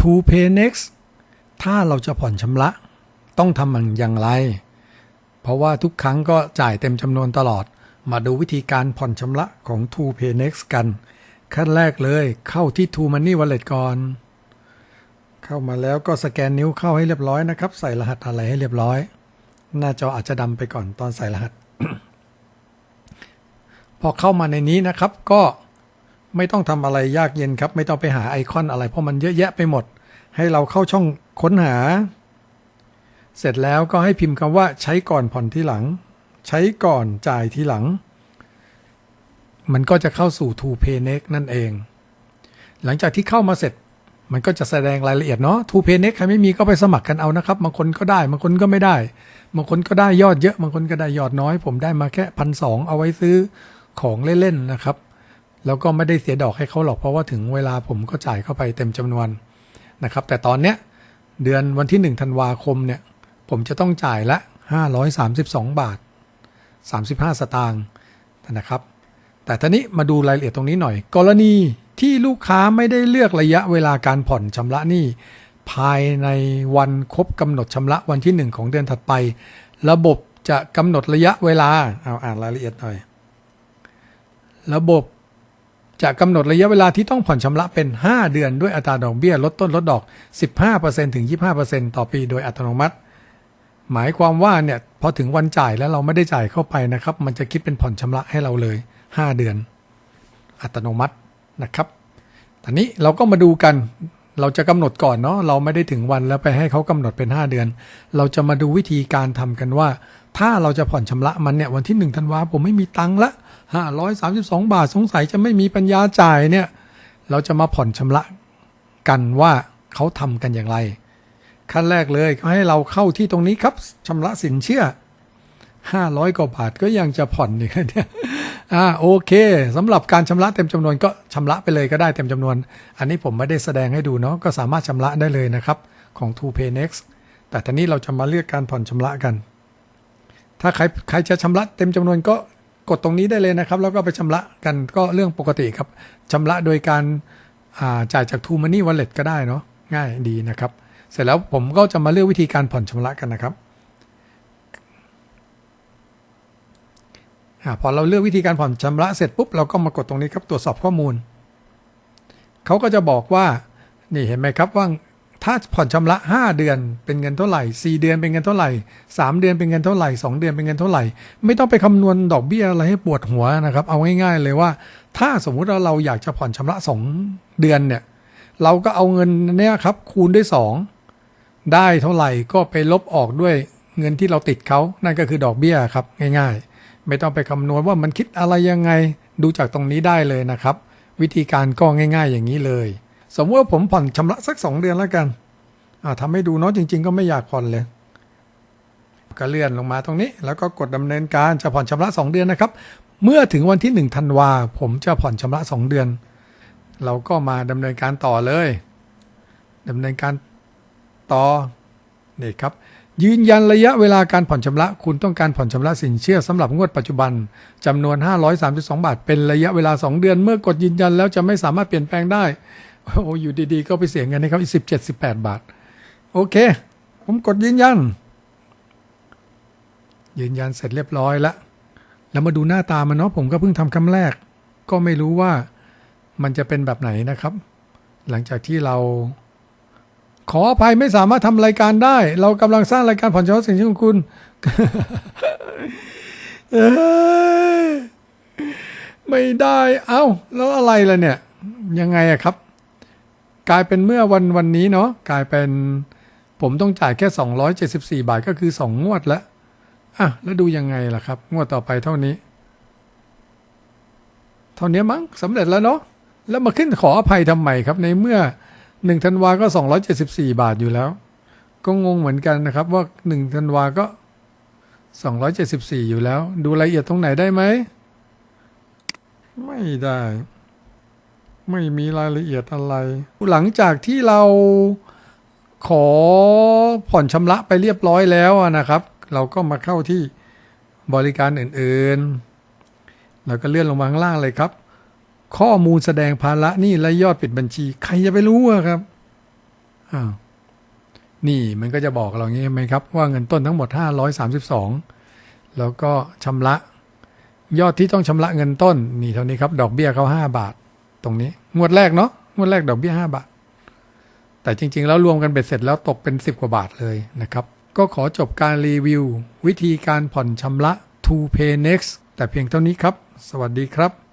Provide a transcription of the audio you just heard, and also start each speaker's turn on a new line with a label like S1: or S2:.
S1: To Pay Next ถ้าเราจะผ่อนชำระ ต้องทำมันอย่างไร เพราะว่าทุกครั้งก็จ่ายเต็มจำนวนตลอด มาดูวิธีการผ่อนชำระของ To Pay Next กัน ขั้นแรกเลยเข้าที่ To Money Wallet ก่อน เข้ามาแล้วก็สแกนนิ้วเข้าให้เรียบร้อยนะครับ ใส่รหัสอะไรให้เรียบร้อย หน้าจออาจจะดำไปก่อนตอนใส่รหัส พอเข้ามาในนี้นะครับก็ ไม่ต้องทำอะไรยากเย็นครับ ไม่ต้องไปหาไอคอนอะไร เพราะมันเยอะแยะไปหมด ให้เราเข้าช่องค้นหา เสร็จแล้วก็ให้พิมพ์คำว่าใช้ก่อนผ่อนที่หลัง ใช้ก่อนจ่ายที่หลัง มันก็จะเข้าสู่ To Pay Next นั่นเอง หลังจากที่เข้ามาเสร็จมันก็จะแสดงรายละเอียดเนาะ To Pay Next ใครไม่มีก็ไปสมัครกันเอานะครับ บางคนก็ได้ บางคนก็ไม่ได้ บางคนก็ได้ยอดเยอะ บางคนก็ได้ยอดน้อย ผมได้มาแค่พันสองเอาไว้ซื้อของเล่นๆนะครับ แล้วก็ไม่ได้เสียดอกให้เขาหรอกเพราะว่าถึงเวลาผมก็จ่ายเข้าไปเต็มจำนวนนะครับ แต่ตอนเนี้ยเดือนวันที่ 1 ธันวาคมเนี่ย ผมจะต้องจ่ายละ 532 บาท 35 สตางค์นะครับ แต่ทีนี้มาดูรายละเอียดตรงนี้หน่อย กรณีที่ลูกค้าไม่ได้เลือกระยะเวลาการผ่อนชำระหนี้ภายในวันครบกำหนดชำระวันที่ 1 ของเดือนถัดไป ระบบจะกำหนดระยะเวลาเอาอ่านรายละเอียดหน่อย ระบบ จะกำหนดระยะเวลาที่ต้องผ่อนชำระเป็น 5 เดือนด้วยอัตราดอกเบี้ยลดต้นลดดอก 15%ถึง 25%ต่อปีโดยอัตโนมัติ หมายความว่าเนี่ยพอถึงวันจ่ายแล้วเราไม่ได้จ่ายเข้าไปนะครับ มันจะคิดเป็นผ่อนชำระให้เราเลย 5 เดือน อัตโนมัตินะครับตอนนี้เราก็มาดูกัน เราจะกำหนดก่อนเนาะเราไม่ได้ถึงวันแล้วไปให้เขากำหนดเป็น 5 เดือน เราจะมาดูวิธีการทำกันว่า ถ้าเราจะผ่อนชำระมันเนี่ยวันที่1ธันวาผมไม่มีตังค์ละ532 บาทสงสัยจะไม่มีปัญญาจ่ายเนี่ยเราจะมาผ่อนชำระกันว่าเขาทำกันอย่างไร ขั้นแรกเลยเขาให้เราเข้าที่ตรงนี้ครับชำระสินเชื่อ 500กว่าบาทก็ยังจะผ่อนอีกเนี่ยอ่าโอเคสำหรับการชำระเต็มจำนวนก็ชำระไปเลยก็ได้เต็มจำนวน อันนี้ผมไม่ได้แสดงให้ดูเนาะก็สามารถชำระได้เลยนะครับของ To Pay Next แต่ทีนี้เราจะมาเลือกการผ่อนชำระกัน ถ้าใครใครจะชำระเต็มจำนวนก็กดตรงนี้ได้เลยนะครับ แล้วก็ไปชำระกันก็เรื่องปกติครับชำระโดยการอ่าจ่ายจาก To Money Wallet ก็ได้เนาะง่ายดีนะครับ เสร็จแล้วผมก็จะมาเลือกวิธีการผ่อนชำระกันนะครับ อา พอเราเลือกวิธีการผ่อนชำระเสร็จปุ๊บเราก็มากดตรงนี้ครับตรวจสอบข้อมูล เขาก็จะบอกว่า นี่เห็นไหมครับว่าถ้าผ่อนชำระ 5 เดือนเป็นเงินเท่าไหร่ 4 เดือนเป็นเงินเท่าไหร่ 3 เดือนเป็นเงินเท่าไหร่ 2 เดือนเป็นเงินเท่าไหร่ ไม่ต้องไปคำนวณดอกเบี้ยอะไรให้ปวดหัวนะครับ เอาง่ายๆเลยว่า ถ้าสมมุติว่าเราอยากจะผ่อนชำระ 2 เดือนเนี่ย เราก็เอาเงินเนี่ยครับคูณด้วย 2 ได้เท่าไหร่ก็ไปลบออกด้วยเงินที่เราติดเขานั่นก็คือดอกเบี้ยครับง่ายๆ ไม่ต้องไปคำนวณว่ามันคิดอะไรยังไง ดูจากตรงนี้ได้เลยนะครับ วิธีการก็ง่าย ๆ อย่างนี้เลย สมมติว่าผมผ่อนชำระสัก 2 เดือนแล้วกันทำให้ดูเนาะจริง ๆ ก็ไม่อยากผ่อนเลยก็เลื่อนลงมาตรงนี้แล้วก็กดดำเนินการจะผ่อนชำระ 2 เดือนนะครับ เมื่อถึงวันที่1ธันวาผมจะผ่อนชำระ 2 เดือน เราก็มาดำเนินการต่อเลยดำเนินการต่อนี่ครับ ยืนยันระยะเวลาการผ่อนชำระ คุณต้องการผ่อนชำระสินเชื่อสำหรับงวดปัจจุบันจำนวน 532 บาท เป็นระยะเวลา 2 เดือน เมื่อกดยืนยันแล้วจะไม่สามารถเปลี่ยนแปลงได้ โอ้อยู่ดีๆ ก็ไปเสียเงินให้เขาอีก 17 18 บาท โอเค ผมกดยืนยัน ยืนยันเสร็จเรียบร้อยแล้ว แล้วมาดูหน้าตามันเนาะผมก็เพิ่งทำคำแรก ก็ไม่รู้ว่ามันจะเป็นแบบไหนนะครับ หลังจากที่เรา ขออภัยไม่สามารถทำรายการได้ เรากำลังสร้างรายการผ่อนชำระสินเชื่อของคุณไม่ได้ เอ้า แล้วอะไรล่ะเนี่ย ยังไงอะครับ กลายเป็นเมื่อวันวันนี้เนาะ กลายเป็น ผมต้องจ่ายแค่ 274 บาทก็คือ 2 งวดแล้วอะ แล้วดูยังไงล่ะครับ งวดต่อไปเท่านี้ เท่านี้มั้งสำเร็จแล้วเนาะ แล้วมาขึ้นขออภัยทำไมครับในเมื่อ หนึ่งธันวาก็274บสี่บาทอยู่แล้ว ก็งงเหมือนกันนะครับ ว่าหนึ่งธันวาก็274อยเจ็ดสิบสี่อยู่แล้ว ดูรายละเอียดตรงไหนได้ไหม ไม่ได้ ไม่มีรายละเอียดอะไร หลังจากที่เราขอผ่อนชำระไปเรียบร้อยแล้วนะครับ เราก็มาเข้าที่บริการอื่นๆแล้วก็เลื่อนลงมาข้างล่างเลยครับ ข้อมูลแสดงภาระหนี้และยอดปิดบัญชี ใครจะไปรู้อะครับอ้าวนี่มันก็จะบอกเราอย่างนี้ใช่ไหมครับ ว่าเงินต้นทั้งหมด 532 แล้วก็ชำระ ยอดที่ต้องชำระเงินต้น นี่เท่านี้ครับ ดอกเบี้ยเขา5บาท ตรงนี้ งวดแรกเนาะงวดแรกดอกเบี้ย 5 บาท แต่จริง ๆ แล้วรวมกันเบ็ดเสร็จแล้วตกเป็น 10 กว่าบาทเลยนะครับ ก็ขอจบการรีวิว วิธีการผ่อนชำระ to pay next แต่เพียงเท่านี้ครับ สวัสดีครับ